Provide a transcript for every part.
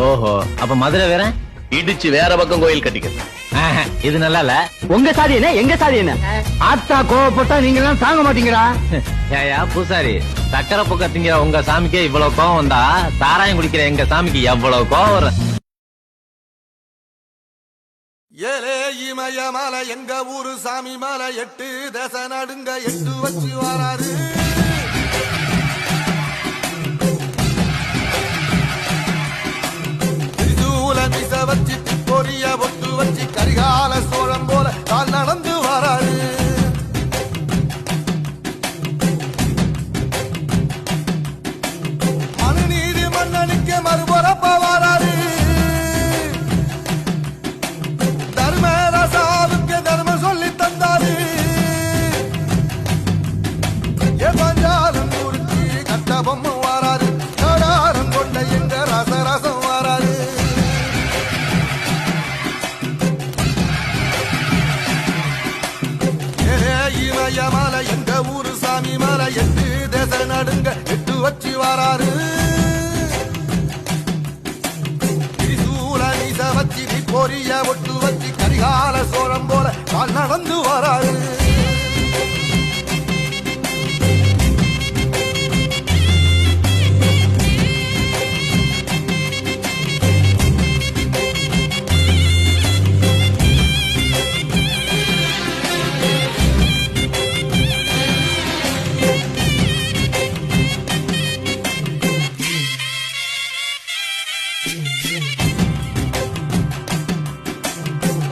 ஓஹோ அப்ப மதுரை வேற? இடிச்சு வேற பக்கம் கோயில் கட்டிக்க ஆஹா, இது நல்லா இல்ல உங்க சாதி என்ன எங்க சாதி என்ன? ஆத்தா கோவப்பட்டா நீங்க எல்லாம் தாங்க மாட்டீங்களா? ஏயா பூசாரி சக்கரை பக்க திங்கிற உங்க சாமிக்கே இவ்வளவு கோவம் வந்தா சாராயம் குடிக்கிற எங்க சாமிக்கு எவ்வளவு கோவம் வரும்? ஏலே இமய மலை எங்க ஊரு சாமி மலை எட்டு தேச நடுங்க எட்டு வச்சு வராரு. வச்சு பொரிய பொட்டு வச்சு கரிகால வச்சு திரிசூல நீச பொரிய ஒட்டு வச்சி கரிகால சோழம் போல கால் நடந்து வராரு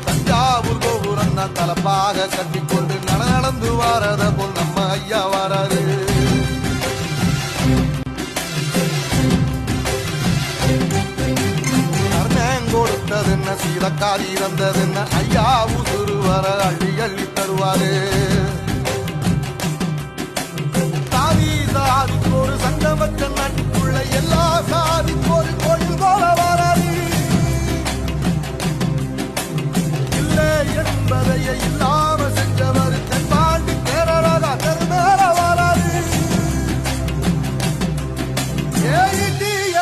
தஞ்சாவூர் கோபுரம் தான் தலப்பாக கட்டிக்கொண்டு நடந்து வாரத போல் நம்ம ஐயா வாராரு. கர்ணன் கொடுத்தது என்ன? சீலக்காரி இறந்தது என்ன? ஐயா உசுறு வர அள்ளி அள்ளி தருவாரு. தாவி சாதிக்கு ஒரு சங்கம் நாட்டுக்குள்ள எல்லா சாதிக்கு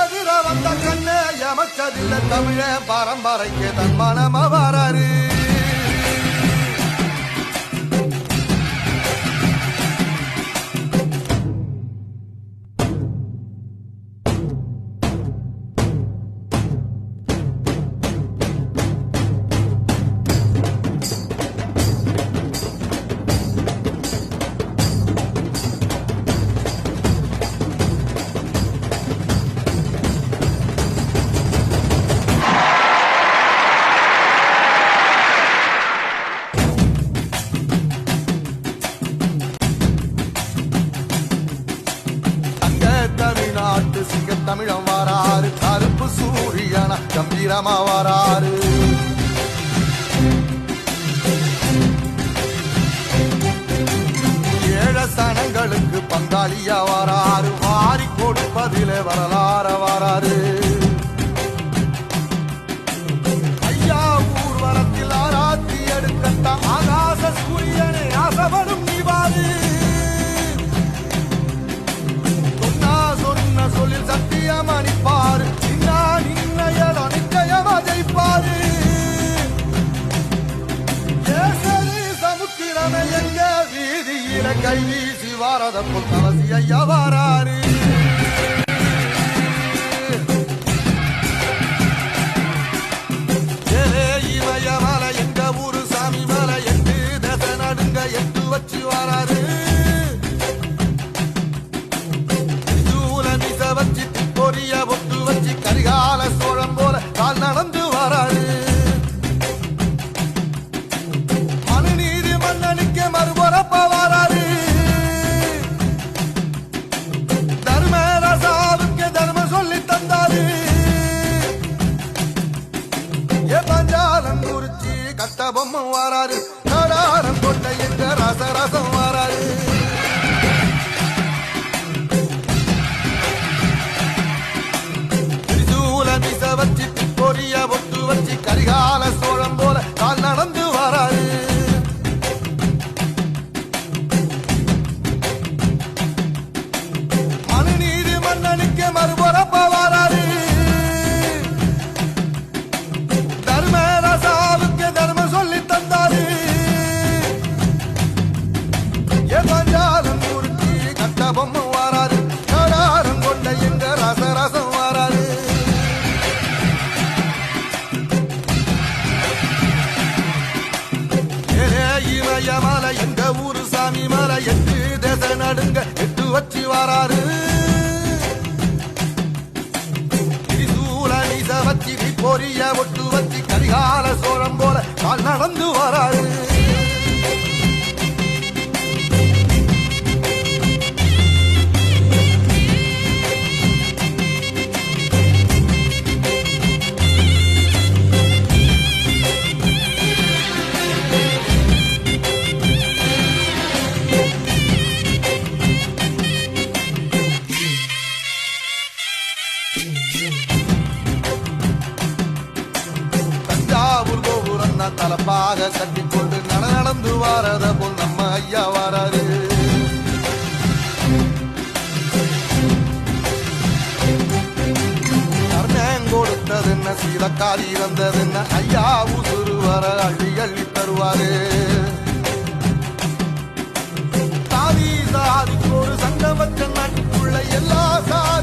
எதிர வந்த கண்ணே எமச்சதில்ல தமிழ பாரம்பரைக்கு தன் மனம தமிழம் வாராரு கருப்பு சூரியனா கம்பீரமா வாராரு ஏழசனங்களுக்கு பங்காளியா வாராரு வாரி கொடுப்பதிலே வரலாற வாராரு வீசி வாரத புத்தவசி ஐயா வாராரு. நடுங்க எட்டு வச்சு வராரு. திரிசூல நிச வச்சி பொரிய ஒட்டு வச்சு கரிகால சோழம் போல கால் நடந்து வராரு. தலப்பாக கட்டிக்கொண்டு நட நடந்து வாரத போல் நம்ம ஐயா வராரு. கர்ணன் கொடுத்தது என்ன சீதக்காரி இறந்தது என்ன ஐயா உசுறு வர அள்ளி அள்ளி தருவாரு. தாதி சாதிக்கு ஒரு சங்கம் நாட்டுக்குள்ள எல்லா சாதி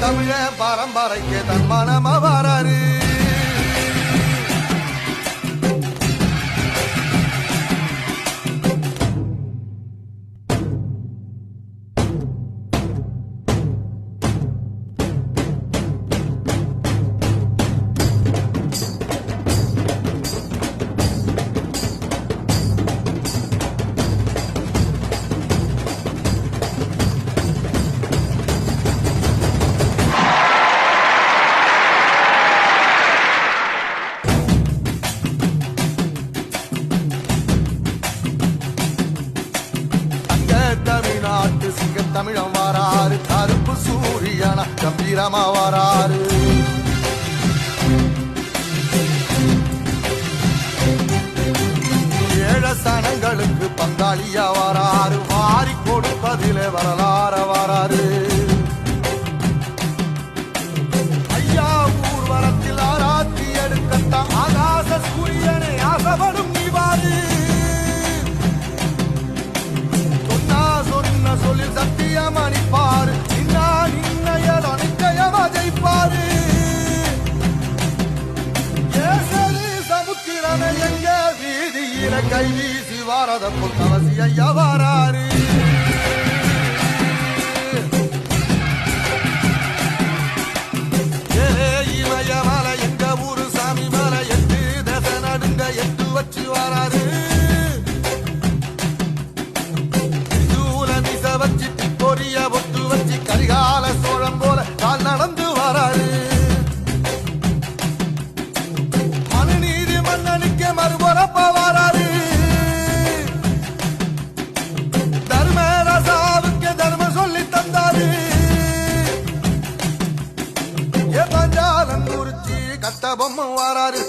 தமிழ பாரம்பரைக்கு தன் மனம வராரு கம்பீரமா வராரு. ஏழசனங்களுக்கு பங்காளியா வராரு. வாரி கொடுப்பதிலே வரலாற வராரு. கை வீசி வாரத புத்தவசி ஐயா வாராரு மலை எங்க ஊரு சாமி மலை எட்டு தசை நடுங்க எட்டு வச்சு வாராரு பஞ்சாலம் குறிச்சி கட்ட பொம்மை வராரு